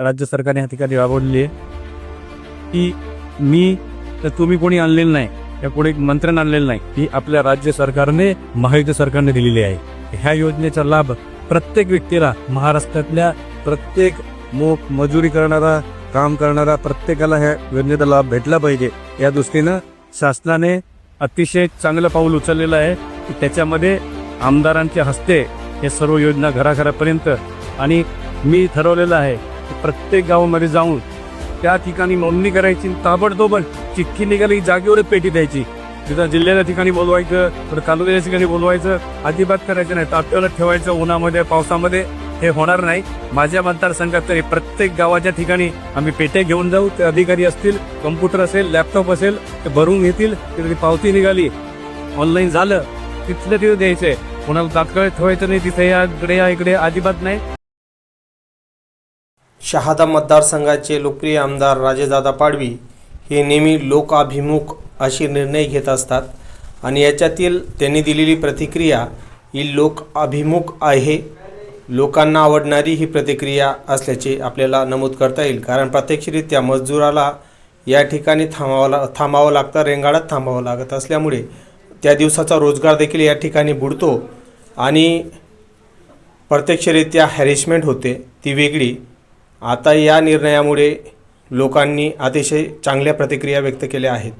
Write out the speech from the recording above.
राज्य सरकारने या ठिकाणी राबवलेली आहे. की मी तर तुम्ही कोणी आणलेलं नाही या कोणी मंत्र्यांना आणलेलं नाही ही आपल्या राज्य सरकारने महायुती सरकारने दिलेली आहे. ह्या योजनेचा लाभ प्रत्येक व्यक्तीला महाराष्ट्रातल्या प्रत्येक मोफ मजुरी करणारा काम करणारा प्रत्येकाला ह्या योजनेचा लाभ भेटला पाहिजे. या दृष्टीनं शासनाने अतिशय चांगलं पाऊल उचललेलं आहे. की त्याच्यामध्ये आमदारांच्या हस्ते हे सर्व योजना घराघरापर्यंत आणि मी ठरवलेलं आहे प्रत्येक गावामध्ये जाऊन त्या ठिकाणी नोंदणी करायची ताबडतोब चिठ्ठी निघाली जागेवर पेटी द्यायची. तिथं जिल्ह्याच्या ठिकाणी बोलवायचं तर तालुक्याच्या ठिकाणी बोलवायचं अजिबात करायचं नाही. ताप्याला ठेवायचं उन्हामध्ये पावसामध्ये हे होणार नाही. माझ्या मतदारसंघात तरी प्रत्येक गावाच्या ठिकाणी आम्ही पेट्या घेऊन जाऊ. ते अधिकारी असतील कम्प्युटर असेल लॅपटॉप असेल ते भरून घेतील. तिथे पावती निघाली. ऑनलाईन झालं तिथलं तिथं द्यायचंय. कोणाला तात्काळ ठेवायचं नाही तिथे या इकडे या इकडे अजिबात नाही. शहादा मतदारसंघाचे लोकप्रिय आमदार राजेदादा पाडवी हे नेहमी लोकाभिमुख असे निर्णय घेत असतात आणि याच्यातील त्यांनी दिलेली प्रतिक्रिया ही लोकाभिमुख आहे. लोकांना आवडणारी ही प्रतिक्रिया असल्याचे आपल्याला नमूद करता येईल. कारण प्रत्यक्षरित्या मजदुराला या ठिकाणी थांबावं ला थांबावं लागतं रेंगाळात थांबावं लागत असल्यामुळे त्या दिवसाचा रोजगार देखील या ठिकाणी बुडतो आणि प्रत्यक्षरित्या हॅरेसमेंट होते. ती वेगळी आता या निर्णयामुळे लोकांनी अतिशय चांगल्या प्रतिक्रिया व्यक्त केल्या आहेत.